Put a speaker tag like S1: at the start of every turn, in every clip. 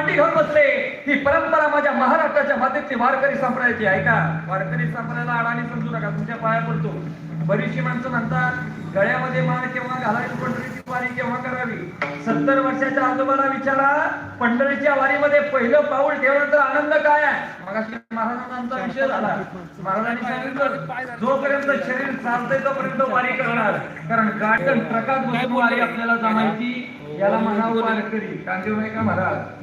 S1: मांडी घेऊन बसले. ही परंपरा माझ्या महाराष्ट्राच्या मातीतली वारकरी संप्रदायाची आहे का? वारकरी संप्रदायाला अडाणी समजू नका तुमच्या पाया पडतो. बरीचशी माणसं म्हणतात गळ्यामध्ये माळ केव्हा घालावी पंढरीची वारी केव्हा करावी? सत्तर वर्षाच्या आजोबाला विचारा पंढरीच्या वारीमध्ये पहिलं पाऊल ठेवलं तर आनंद काय आहे? मग महाराजांचा विषय झाला. महाराजांनी सांगितलं जोपर्यंत शरीर चालतंय तोपर्यंत वारी करणार. कारण गाडन ट्रकात बसून वारी आपल्याला जमायची याला म्हणावं वारकरी. कांदेव का महाराज?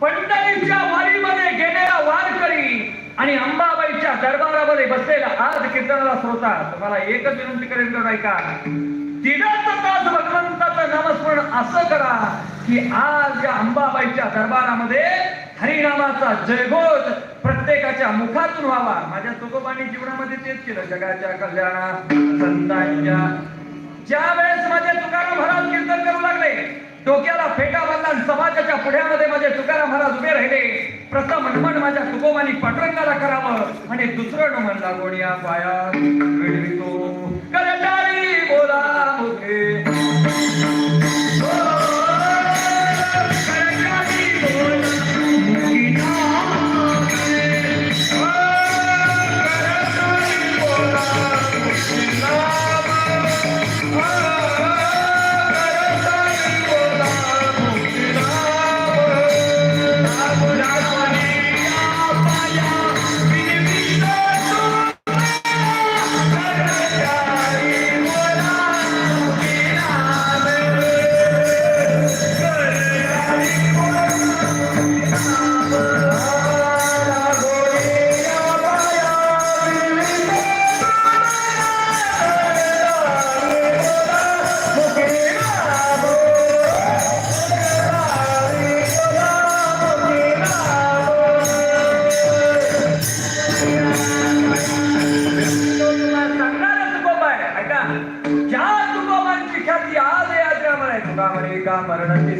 S1: पंढरीच्या वारीमध्ये गेलेला वारकरी आणि अंबाबाईच्या दरबारामध्ये बसलेला आज कीर्तनाला श्रोता तुम्हाला एकच विनंती करेल का ऐका दीडच तास भगवंताचं नामस्मरण असं करा की आज या अंबाबाईच्या दरबारामध्ये हरिनामाचा जयघोष प्रत्येकाच्या मुखातून व्हावा. माझ्या तुकोबांनी जीवनामध्ये तेच केलं. जगाच्या कल्याणा संतांच्या. ज्या वेळेस माझे तुकाराम महाराज कीर्तन करू लागले डोक्याला फेटा बांधला समाजाच्या पुढ्यामध्ये माझे तुकाराम महाराज उभे राहिले. प्रथम मन माझ्या तुकोबानी पटरंगाला करावं आणि दुसरं नमन लागोनिया पाया. मिळवितो करताळी बोला मुखे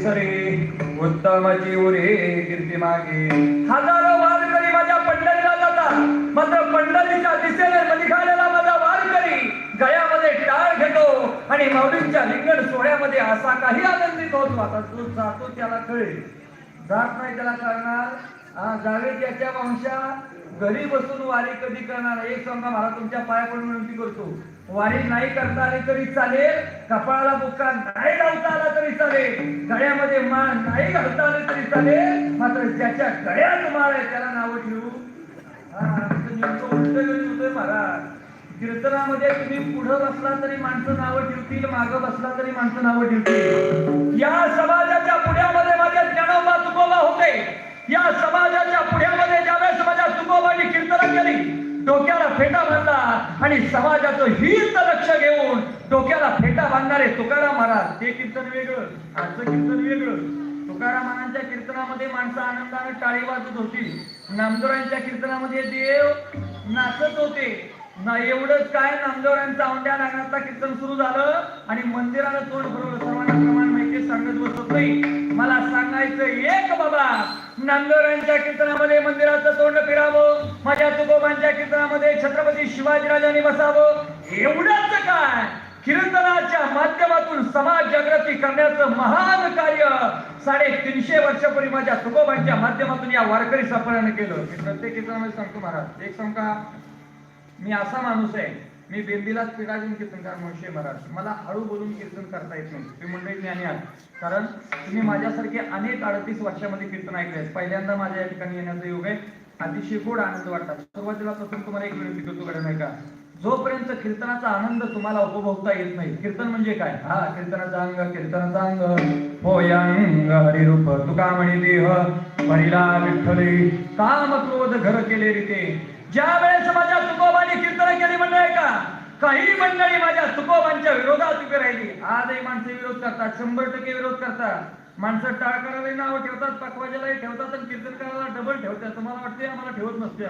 S1: सरे उत्तमाची उरे कीर्ती मागे. हजारो वारकरी माझ्या पंढरीला जातात. मात्र पंढरीच्या दिशेने निघालेला माझा वारकरी गळ्यामध्ये टाळ घेतो आणि माऊलींच्या लिंगण सोहळ्यामध्ये असा काही आनंदित होतो. आता जो जातो त्याला कळेल जात नाही त्याला करणार. जावे त्याच्या वंशा. घरी बसून वारी कधी करणार? एक सांगा मला तुमच्या पाया पडून विनंती करतो. वारी नाही करता आली तरी चालेल कपाळाला बुक्का नाही लावता आला तरी चालेल गळ्यामध्ये माळ नाही घालता आले तरी चालेल मात्र ज्याच्या गळ्यात माळ आहे त्याला नाव ठेवू. हा, महाराज. कीर्तनामध्ये तुम्ही पुढं बसला तरी माणसं नावं ठेवतील मागं बसला तरी माणसं नावं ठेवतील. या समाजाच्या पुढ्यामध्ये माझ्या ज्ञानोबा तुकोबा होते. या समाजाच्या पुढ्यामध्ये ज्यावेळेस माझ्या तुकोबांनी कीर्तन केली डोक्याला फेटा बांधला आणि समाजाचं हित लक्ष घेऊन डोक्याला फेटा बांधणारे तुकाराम महाराज. ते कीर्तन वेगळं आजचं कीर्तन वेगळं. तुकारामांच्या कीर्तनामध्ये माणसं आनंदाने टाळी वाजत होती. नामदोरांच्या कीर्तनामध्ये देव नाचत होते. ना एवढंच काय नामदेवरांचं औंड्या नागनाथचा कीर्तन सुरू झालं आणि मंदिराला तोंड भरवलं. सर्वांना प्रमाण माहिती सांगत बसत नाही मला सांगायचं एक बाबा नामदेवरांच्या कीर्तनामध्ये मंदिराचं तोंड फिरावं माझ्या तुकोबांच्या कीर्तनामध्ये छत्रपती शिवाजीराजांनी बसावं. एवढंच काय? कीर्तनाच्या माध्यमातून समाज जागृती करण्याचं महान कार्य. साडेतीनशे वर्षापूर्वी माझ्या तुकोबांच्या माध्यमातून या वारकरी संप्रदायाने केलं. प्रत्येक कीर्तनामध्ये सांगतो महाराज एक सांग का? मी असा माणूस आहे मी बेंबीलाच पिढाजून कीर्तनकार मुळशे महाराज. मला हळू बोलून कीर्तन करता येत नाही. तुम्ही मंडळी ज्ञानी आहात. कारण तुम्ही माझ्यासारखे अनेक अडतीस वर्षामध्ये कीर्तन ऐकले आहेत. पहिल्यांदा माझ्या या ठिकाणी येण्याचा योग आहे. अतिशय गोड आनंद वाटतात सुरुवातीला प्रथम तुम्हाला एक विनंती करतो कडे नाही का जोपर्यंत कीर्तनाचा आनंद तुम्हाला उपभोगता येत नाही कीर्तन म्हणजे काय? हा कीर्तनाचा अंग कीर्तनाचा अंग. होयांग हरिरूप तुका म्हणे देह भरिला विठ्ठले. काम क्रोध घर केले रीते. ज्या वेळेस माझ्या तुकोबाने कीर्तन केली मंडळी का काही मंडळी माझ्या तुकोबांच्या विरोधात उभी राहिली. आजही माणसं विरोध करतात शंभर टक्के विरोध करतात. माणसं टाळ करायला नावं ठेवतात पकवाजालाही ठेवतात आणि कीर्तन करायला डबल ठेवतात. तुम्हाला वाटते आम्हाला ठेवत नसते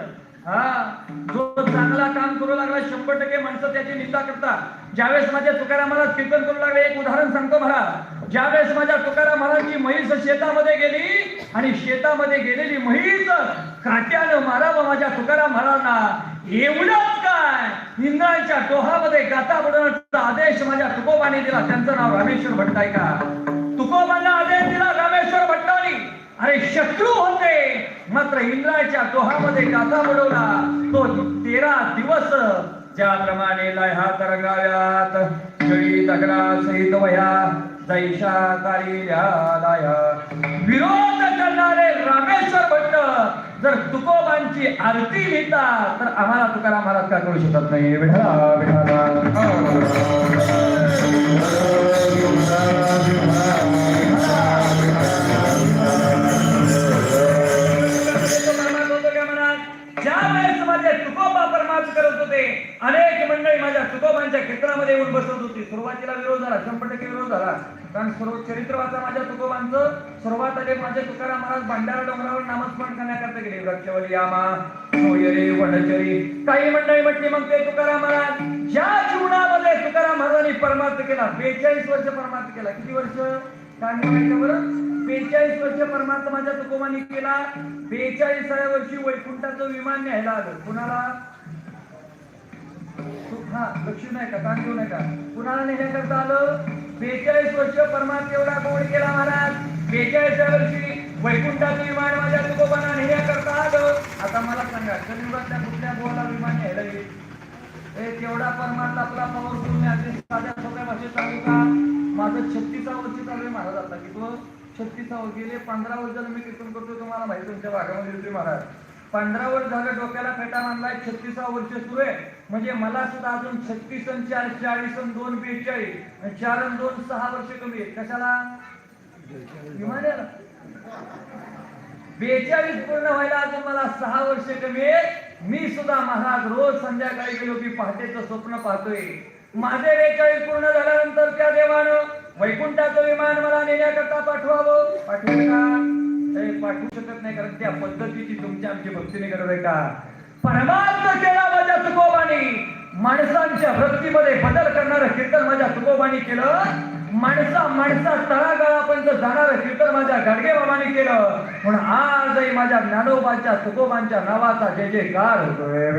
S1: हा. जो चांगला काम करू लागला शंभर टक्के माणसं त्याची निंदा करतात. ज्यावेळेस माझ्या तुकारामाला कीर्तन करू लागले एक उदाहरण सांगतो मला. ज्यावेळेस माझ्या तुकाराम महाराजची म्हैस शेतामध्ये गेली आणि शेतामध्ये गेलेली म्हैस काट्यानं मारावं माझ्या तुकाराम महाराजांना एवढंच काय? इंद्राच्या डोहामध्ये गाता बुडवण्याचा आदेश माझ्या तुकोबाने दिला. त्यांचं नाव रामेश्वर भट्ट आहे का तुकोबांना आदेश दिला रामेश्वर भट्टानी अरे शत्रू होते. मात्र इंद्राच्या दोहामध्ये गाथा बुडवला. तो तेरा दिवस ज्याप्रमाणे लह्यात रंगाव्यात जळी दगडा सहित वया जैशा कालिल्या विरोध करणारे रामेश्वर भट्ट जर तुकोबांची आरती लिहितात तर आम्हाला तुकाराम महाराज का करू शकत नाही. विठा विठा तुकोबा करत होते. अनेक मंडळी माझ्या तुकोबांच्या क्षेत्रामध्ये येऊन बसत होती. सुरुवातीला विरोध झाला शंभर टक्के विरोध झाला. कारण सर्व चरित्र वाचा माझ्या तुकोबांचं. सुरुवात आले माझे तुकाराम महाराज भांडारा डोंगरावर नामस्मरण करण्याकरता गेले. वृक्षवली आमा सोयरे वडचरी काही मंडळी म्हटली मग ते तुकाराम महाराज ज्या जीवनामध्ये तुकाराम महाराजांनी परमार्थ केला बेचाळीस वर्ष परमार्थ केला. किती वर्ष? बेचाळीस वर्ष परमार्थ माझ्या तुकोबांनी केला. बेचाळीसाव्या वर्षी वैकुंठाचं विमान न्यायला आलं. कुणाला? हा लक्ष्मी नाही का? कान घेऊ नका कुणाला नेण्याकरता आलं? बेचाळीस वर्ष परमात्मा एवढा गोड केला महाराज. बेचाळीसव्या वर्षी वैकुंठाचं विमान माझ्या तुकोबांना नेण्याकरता आलं. आता मला सांगा कलियुगातल्या कुठल्या गोवाला विमान यायला येईल हे तेवढा परमात्मा आपला पॉवर मी अगदी साध्या सोप्या भाषेत चालू का? माझं छत्तीसा वर्ष चालू आहे महाराज आता. की तो छत्तीसा गेले पंधरा वर्ष झालं मी कीर्तन करतो तुम्हाला माहिती तुमच्या भागामध्ये होते महाराज. पंधरा वर्ष झालं डोक्याला फेटा मानलाय छत्तीसा वर्ष सुरू आहे. म्हणजे मला सुद्धा अजून छत्तीस आणि चार चाळीस आणि दोन बेचाळीस आणि चार आणि दोन सहा वर्ष कमी आहेत. कशाला? बेचाळीस पूर्ण व्हायला अजून मला सहा वर्ष कमी आहेत. मी सुद्धा महाराज रोज संध्याकाळी गेलो की पहाटेचं स्वप्न पाहतोय. माझे बेचाळीस पूर्ण झाल्यानंतर त्या देवानं वैकुंठाचं विमान मला नेण्याकरता पाठवावं. पाठवू का? पाठवू शकत नाही कारण त्या पद्धतीची तुमच्या आमची भक्तीने गरज आहे का? परमात्मा माणसांच्या वृत्तीमध्ये बदल करणारं कीर्तन माझ्या तुकोबानी केलं. माणसा माणसा तळागाळापर्यंत जाणारं कीर्तन माझ्या गाडगे बाबांनी केलं. म्हणून आजही माझ्या ज्ञानोबांच्या तुकोबांच्या नावाचा जय जयकार होतोय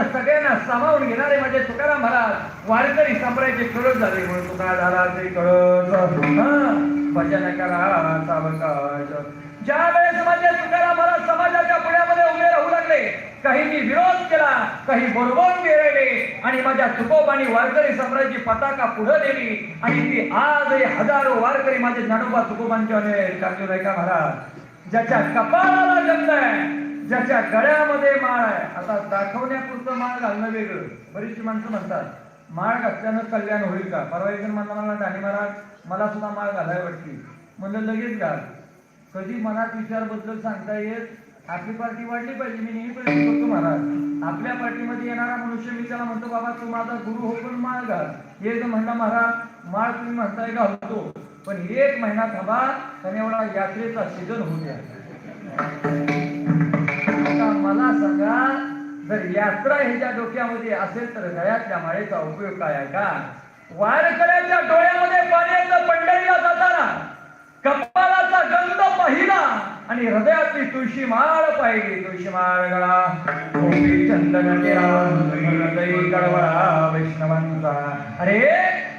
S1: आली सगळ्यांना सामावून घेणारे माझे तुकाराम महाराज वारकरी संप्रदायाचे कळत झाले म्हणून तुका झाला ते कळत भजन करा सावकाश. ज्या वेळेस म्हणजे तुकाराम महाराज समाजाच्या पुण्यामध्ये उभे राहू लागले काहींनी विरोध केला काही बरोबर राहिले आणि माझ्या तुकोबानी वारकरी सम्राटची पताका पुढे नेली आणि ती आजही हजारो वारकरी माझे ज्ञानोबा तुकोबांच्या कार्य का महाराज ज्याच्या कपाळाला गंध आहे ज्याच्या गळ्यामध्ये माळ आहे. आता दाखवण्यापुरतं माळ घालणं वेगळं. बरीचशी माणसं म्हणतात माळ घातल्यानं कल्याण होईल का? परवा एक जण मला दाणी महाराज मला सुद्धा माळ घालाय वाटते म्हणलं लगेच घाल. कधी मनात विचारबद्दल सांगता येत? आपली पार्टी वाढली पाहिजे. मी नेहमी प्रयत्न करतो महाराज. आपल्या पार्टीमध्ये येणारा मनुष्य मी त्याला म्हणतो बाबा तू माझा गुरु हो पण माळ घाल. एक जण म्हणला महाराज माळ तुम्ही म्हणताय घालतो पण एक महिना थांबा त्याने एवढा यात्रेचा सीझन होऊ द्या. आता मला सांगा जर यात्रा ह्याच्या डोक्यामध्ये असेल तर गळ्यातल्या माळेचा उपयोग काय आहे का? वारकऱ्याच्या डोळ्यामध्ये पाण्याचं पंढरीला जाताना कपालाचा गंध पाहिला आणि हृदयातली तुळशी माळ पाहिली. तुळशी माळ गळा. वैष्णवांचा. अरे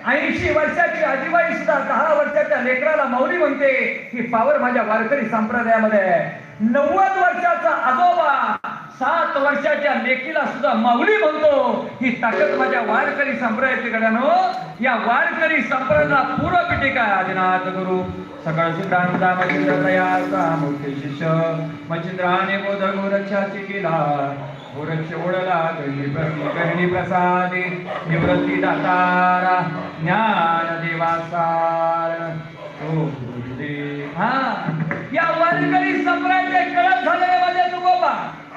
S1: ऐंशी वर्षाची आजीबाई सुद्धा दहा वर्षाच्या लेकराला माऊली म्हणते की पावर माझ्या वारकरी संप्रदायामध्ये आहे. नव्वद वर्षाचा आजोबा सात वर्षाच्या लेकीला सुद्धा माऊली म्हणतो. ही ताकद माझ्या वारकरी संप्रदायाची या वारकरी संप्रदायाला पूर्व पिटिका आदिनाथ गुरु? सकाळ सिद्धांता मचिंद्र तयाचा मोठे शिष्य मचिंद्राने बोध गोरक्षाची केला गोरक्ष ओढला गणी प्रती गहिनी प्रसादे निवृत्ती दातारा ज्ञान देवासार. हो गुरुदेव हा. या वारकरी संप्रदायाचे कळत झालेले माझ्या तुकोबा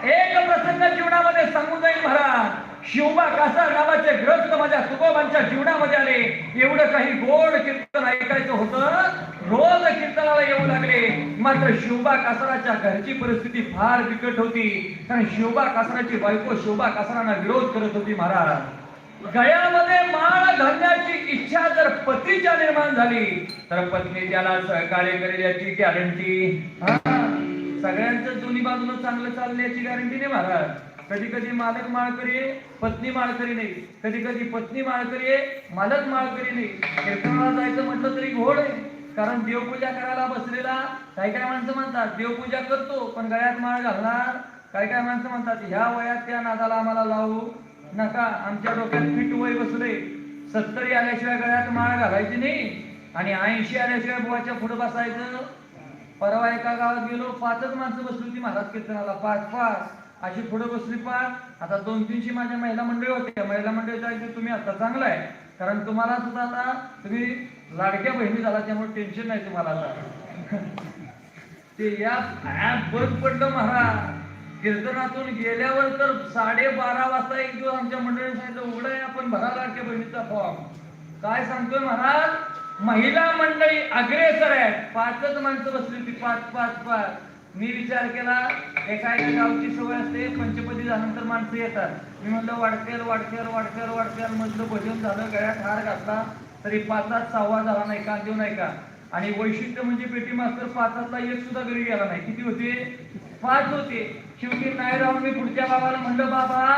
S1: एक प्रसंग जीवनामध्ये सांगू जाईल महाराज. शिवबा कासार नावाचे ग्रस्त माझ्या तुकोबांच्या जीवनामध्ये आले. एवढं काही गोड कीर्तन ऐकायचं होतं. रोज कीर्तनाला येऊ लागले. मात्र शिवबा कासाराच्या घरची परिस्थिती फार बिकट होती. कारण शिवबा कासाराची बायको शिवबा कासारांना विरोध करत होती महाराज. गयामध्ये माळ घालण्याची इच्छा जर पतीच्या निर्माण झाली तर पत्नी त्याला सहकार्य करेल याची गॅरंटी सगळ्यांचं दोन्ही बाजूला चांगलं चाललं याची गॅरंटी नाही महाराज. कधी कधी मालक माळ करी पत्नी माळ करी नाही. कधी कधी पत्नी माळ करी मालक माळ करी नाही. कीर्तनाला जायचं म्हटलं तरी घोड आहे. कारण देवपूजा करायला बसलेला काही काय माणसं म्हणतात देवपूजा करतो पण गळ्यात माळ घालणार. काय काय माणसं म्हणतात ह्या वयात त्या नादाला आम्हाला लावू. नका. आमच्या डोक्यात फिट वय बसले सत्तरी आल्याशिवाय गळ्यात माळ घालायची नाही. आणि ऐंशी आल्याशिवाय बुवाच्या पुढे बसायचं. परवा एका गावात गेलो पाचच माणसं बसली होती महाराज कीर्तनाला. पाच पाच. अशी पुढे बसली पाच. आता दोन तीनशे माझ्या महिला मंडळी होत्या. महिला मंडळी जायचे तुम्ही आता चांगला आहे. कारण तुम्हाला सुद्धा आता तुम्ही लाडक्या बहिणी झाला त्यामुळे टेन्शन नाही तुम्हाला आता. ते या ऍप बंद पडलं महाराज. कीर्तनातून गेल्यावर तर साडेबारा वाजता एक दिवस आमच्या मंडळी सांगितलं उघडं आहे आपण भरा लाडक्या बहिणीचा फॉर्म काय सांगतोय महाराज? महिला मंडळी अग्रेसर आहेत. पाचच माणसं बसली होती. पाच पाच पाच. मी विचार केला एका एका गावची सवय असते. पंचपदी झाल्यानंतर माणसं येतात. मी म्हणलं वाडकेर वाडकेर वाडकेर वाडकेर म्हटलं भजन झालं गळ्यात हार घातला तरी पाचात सहावा झाला नाही का? देऊ नाही का? आणि वैशिष्ट्य म्हणजे पेटी मास्तर पाचातला एक सुद्धा घरी गेला नाही. किती होते? पाच होते. शेवटी नाही राहून मी पुढच्या बाबाला म्हणलं बाबा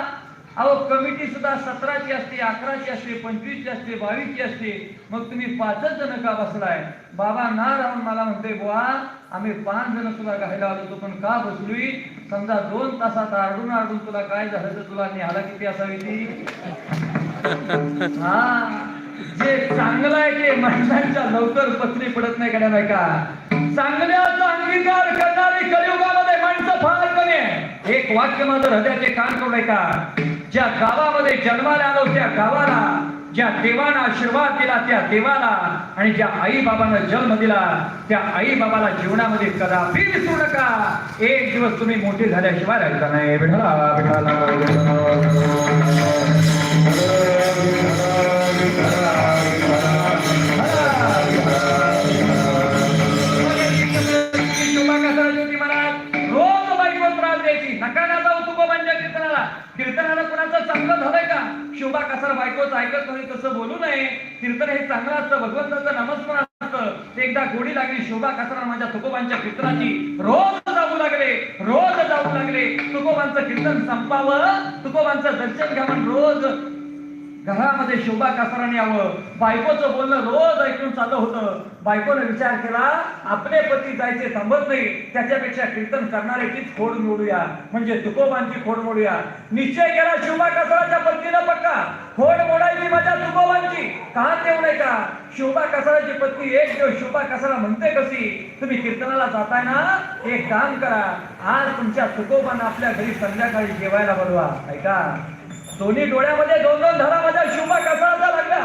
S1: अहो कमिटी सुद्धा सतराची असते अकराची असते पंचवीसची असते बावीसची असते. मग तुम्ही पाचच जण का बसलाय? बाबा ना राहून मला म्हणते बुवा आम्ही पाच जण तुला घायला आलो होतो पण का बसलोय? समजा दोन तासात आरडून आरडून तुला काय झालं तर तुला निहाला किती असावी ती? हा जे चांगलं आहे ते माणसांच्या लवकर पत्नी पडत नाही का नाही का चांगल्याचा अंगीकार करणारे कलियुगामध्ये माणसं फार कमी आहे एक वाक्य माझं हृदयाचे कान करू का ज्या गावामध्ये जन्माला आलो त्या गावाला ज्या देवानं आशीर्वाद दिला त्या देवाला आणि ज्या आई बाबानं जन्म दिला त्या आई बाबाला जीवनामध्ये कदापि विसरू नका. एक दिवस तुम्ही मोठे झाल्याशिवाय राहायचा नाही. नमस्कार असतं. एकदा गोडी लागली शोभा कसरा माझ्या तुकोबांच्या कीर्तनाची. रोज जाऊ लागले रोज जाऊ लागले. तुकोबांचं कीर्तन संपावं तुकोबांचं दर्शन घ्यावं रोज घरामध्ये शोभा कासाराने यावं. बायकोचं बोलणं रोज ऐकून चाललं होतं. बायकोने विचार केला आपले पती जायचे थांबत नाही. त्याच्यापेक्षा कीर्तन करणारे तीच खोड मोडूया. म्हणजे तुकोबांची खोड मोडूया. निश्चय केला शोभा कासाराच्या पत्नीनं पक्का. खोड मोडायची माझ्या तुकोबांची. का देऊ नये का? शोभा कासाराची पत्नी एक दिवस शोभा कासारा म्हणते कशी? तुम्ही कीर्तनाला जाताय ना? एक काम करा. आज तुमच्या तुकोबांना आपल्या घरी संध्याकाळी जेवायला बोलवा. ऐका. दोन्ही डोळ्यामध्ये दोन दोन धरा माझ्या शुभ कसाचा लागला.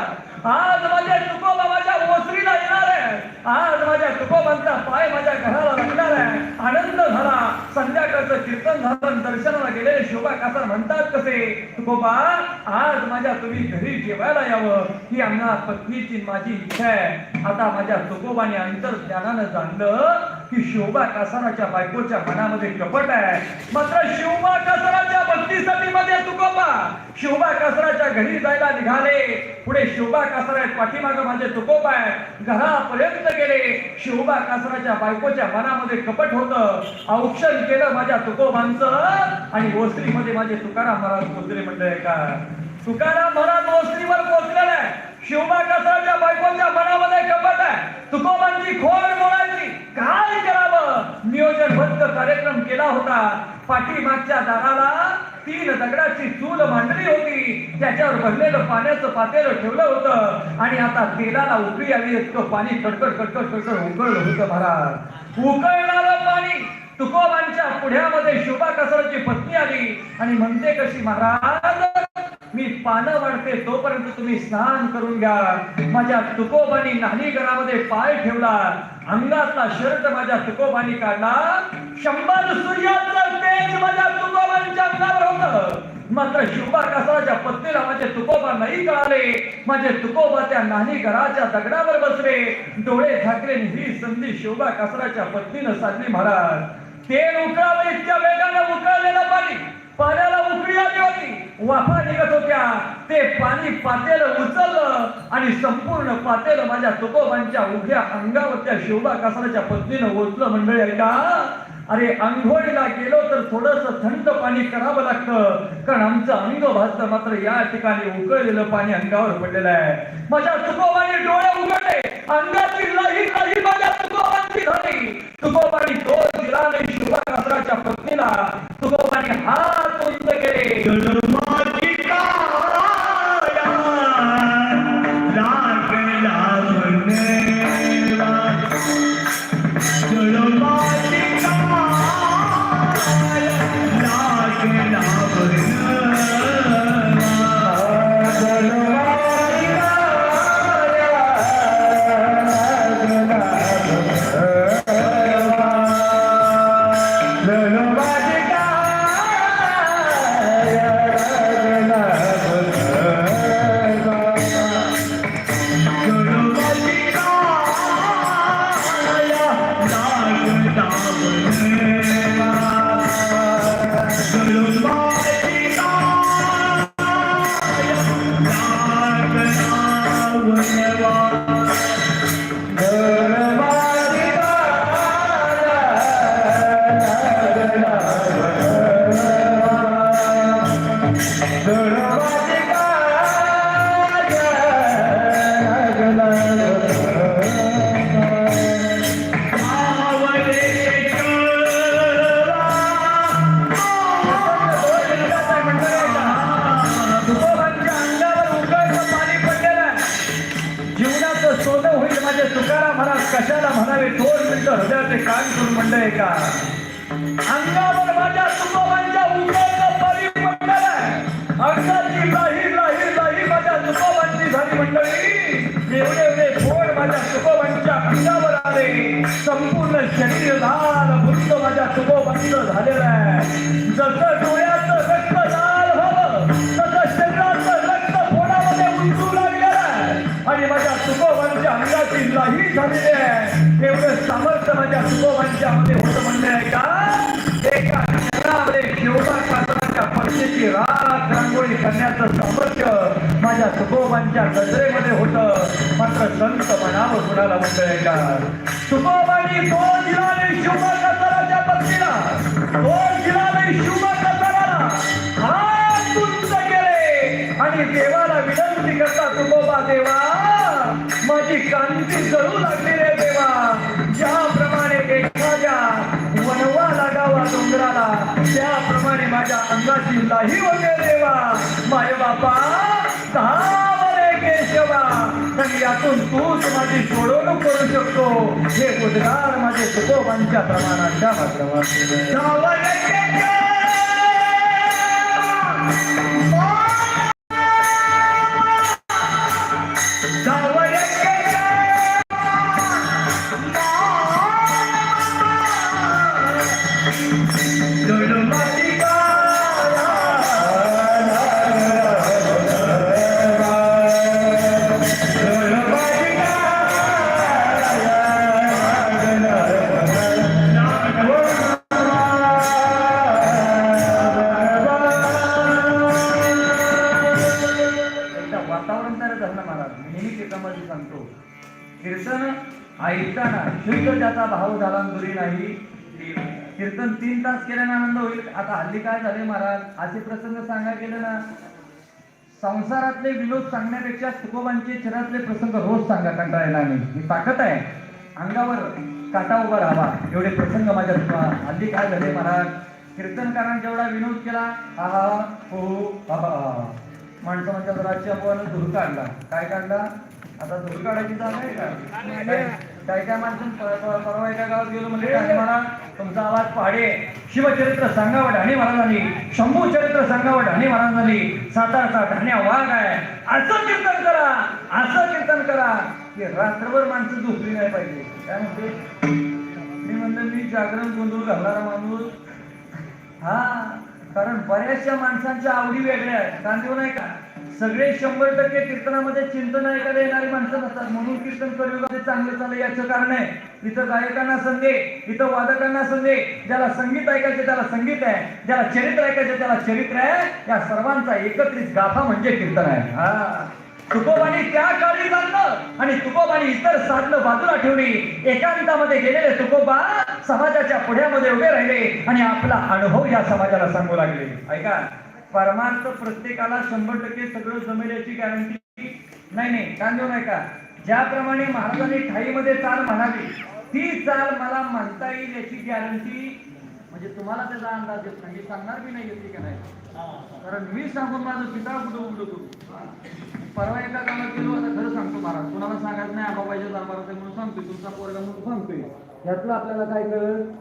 S1: आज माझ्या तुकोबा माझ्या ओसरीला येणार आहे. आज माझ्या तुकोबांचा पाय माझ्या घराला लागणार आहे. आनंद झाला. संध्याकाळचं कीर्तन झालं. दर्शनाला गेलेले शोभा कासार म्हणतात कसे? तुकोबा आज माझ्या तुम्ही घरी जेवायला यावं. ही आम्हा पत्नीची माझी इच्छा आहे. आता माझ्या तुकोबाने अंतर्ज्ञानानं जाणलं. की शिवबा कासाराच्या बायकोच्या मनामध्ये कपट आहे. मात्र शिवबा कासाराच्या भक्तीसाठी मध्ये तुकोबा. शिवबा कासराच्या घरी जायला निघाले. पुढे शिवबा कासरा पाठीमाग माझे तुकोबा आहे. घरापर्यंत गेले. शिवबा कासराच्या बायकोच्या मनामध्ये कपट होत. औक्षण केलं माझ्या तुकोबांचं आणि ओसरीमध्ये माझे तुकाराम महाराज पोचले म्हणले का तुकाराम महाराज ओसरीवर पोचलेला आहे. शिवमाकासाच्या बायकोच्या मनामध्ये कपट आहे. तुकोबांची खोड मोडायची. काय करावं? नियोजनबद्ध कार्यक्रम केला होता. पाठीमागच्या दाराला तीन दगडाची चूल मांडली होती. त्याच्यावर भरलेलं पाण्याचं पातेलं ठेवलं होतं. आणि आता तेलाला उकळी आली. इतकं पाणी कडकड कडकड कडकड उकळलं होतं महाराज. उकळणारं पाणी. तुकोबांच्या पुढ्यामध्ये शोभा कसराची पत्नी आली. आणि म्हणते कशी महाराज मी पानं वाढते तोपर्यंत तुम्ही स्नान करून घ्या माझ्या तुकोबानी नाणी घरामध्ये पाय ठेवला अंगातला शर्ट माझ्या तुकोबानी काढला शंभर सूर्याचं तेज माझ्या तुकोबांच्या अंगावर होत. मात्र शुभा कसराच्या पत्नीला माझे तुकोबा नाही कळाले. माझे तुकोबा त्या नानी घराच्या दगडावर बसले. डोळे झाकले ही संधी शोभा कसराच्या पत्नीनं साधली महाराज. तेल उकळावं इतक्या वेगानं उकळलेलं पाणी. पाण्याला उकळी आली होती. वाफा निघत होत्या. ते पाणी पातेलं उचललं आणि संपूर्ण पातेलं माझ्या तुकोबांच्या उभ्या अंगावर त्या शोभा कासराच्या पत्नीनं ओतलं मंडळी ऐका. अरे अंघोळीला गेलो तर थोडस थंड पाणी करावं लागतं. कारण आमचं अंग भासतं मात्र या ठिकाणी उकळलेलं पाणी अंगावर पडलेलं आहे. माझ्या तुकोबाने डोळे उघडले. अंगाची लाही लाही माझ्या तुकोबांची झाली. तुकोबाने दोन दिला नाही शुभा पत्नीला तुको हात उंच कशाला म्हणावे? दोन मिनिटं हृदयाचे कान करून म्हणलंय का अंगावर माझ्या तुकोबांच्या उकळतं पाणी आहे. अंगाची लाही लाही लाही माझ्या तुकोबांची झाली मंडळी. एवढे एवढे फोड माझ्या तुकोबांच्या अंगावर आले. संपूर्ण शरीर लाल माझ्या तुकोबांचं झालेलं आहे. जसं अंगाची लाही झालेली आहे. एवढं सामर्थ्य माझ्या तुकोबांच्या मध्ये होतं म्हणणे आहे का? एका क्षणामध्ये शिवबा कातराच्या पत्नीची रात रांगोळी करण्याचं सामर्थ्य माझ्या तुकोबांच्या गजरेमध्ये होतं. मात्र संत म्हणावं कुणाला म्हणतंय का? तुकोबांनी दोन दिला शिवबा कातराच्या पक्षीला दोन अंगाची लाही वगैरे देवा. माय बापा धावरे केशवा. आणि यातून तूच माझी सोडवणूक करू शकतो. हे उद्गार माझे तुकोबांच्या प्रमाणाच्या माध्यमातून. धरणं महाराज. नेहमीच एकामध्ये सांगतो कीर्तन ऐकताना शुद्ध त्याचा भाव झाला दुरी नाही. कीर्तन तीन तास केल्याने आनंद होईल. आता हल्ली काय झाले महाराज? असे प्रसंग सांगा गेले ना. संसारातले विनोद सांगण्यापेक्षा तुकोबांचे चरातले प्रसंग रोज सांगा कंटाळा येणार नाही. ही ताकद आहे. अंगावर काटा उभा राहावा. एवढे प्रसंग माझ्या हल्ली काय झाले महाराज? कीर्तनकारांनी जेवढा विनोद केला हा हा हो बाबा. हा माणसं म्हणतात राज्य आपण धूर काढला. काय काढला? आता धूर काढायची जागा आहे का? काय- काय माणसं परवा एका गावात गेलो म्हणजे महाराज तुमचा आवाज पहाडे शिवचरित्र सांगावं ढाणे महाराजांनी शंभू चरित्र सांगावं ढाणे महाराजांनी सातारचा ढाण्या वाघ आहे. असं कीर्तन करा. असं कीर्तन करा. की रात्रभर माणसं झोपली नाही पाहिजे. काय म्हणते? मी म्हणलं मी जागरण गोंधळ घालणारा माणूस. हा. कारण बऱ्याचशा माणसांच्या आवडी वेगळ्या आहेत. कांदेव नाही का? सगळे शंभर टक्के कीर्तनामध्ये चिंतन ऐकायला येणारी माणसं नसतात. म्हणून कीर्तन कलियुगामध्ये चांगलं चाललं याचं कारण आहे. इथं गायकांना संधी इथं वादकांना संधी ज्याला संगीत ऐकायचे त्याला संगीत आहे. ज्याला चरित्र ऐकायचे त्याला चरित्र आहे. या सर्वांचा एकत्रित गाथा म्हणजे कीर्तन आहे. हा. तुकोबानी त्या काळी जाणलं आणि तुकोबानी इतर साधनं बाजूला ठेवली. एकांतामध्ये गेलेले तुकोबा समाजाच्या पुढ्यामध्ये उभे राहिले आणि आपला अनुभव या समाजाला सांगू लागले. ऐका परमार्थ प्रत्येकाला शंभर टक्के सगळं जमेल याची गॅरंटी नाही नाही कान देऊ नका ज्याप्रमाणे महाराजांनी ठाईमध्ये चाल म्हणावी ती चाल मला म्हणता येईल याची गॅरंटी म्हणजे तुम्हाला त्याचा अंदाज येत नाही मी सांगणार मी नाही येते का नाही. कारण मी सांगून माझं पिता कुठं उडतो परवा एका कामात गेलो आता खरं सांगतो महाराज कुणाला सांगायचं नाही आबाबाईच्या दरबारात आहे म्हणून सांगतोय तुमचा पोरगा म्हणून सांगतोय. यातलं आपल्याला काय कळलं?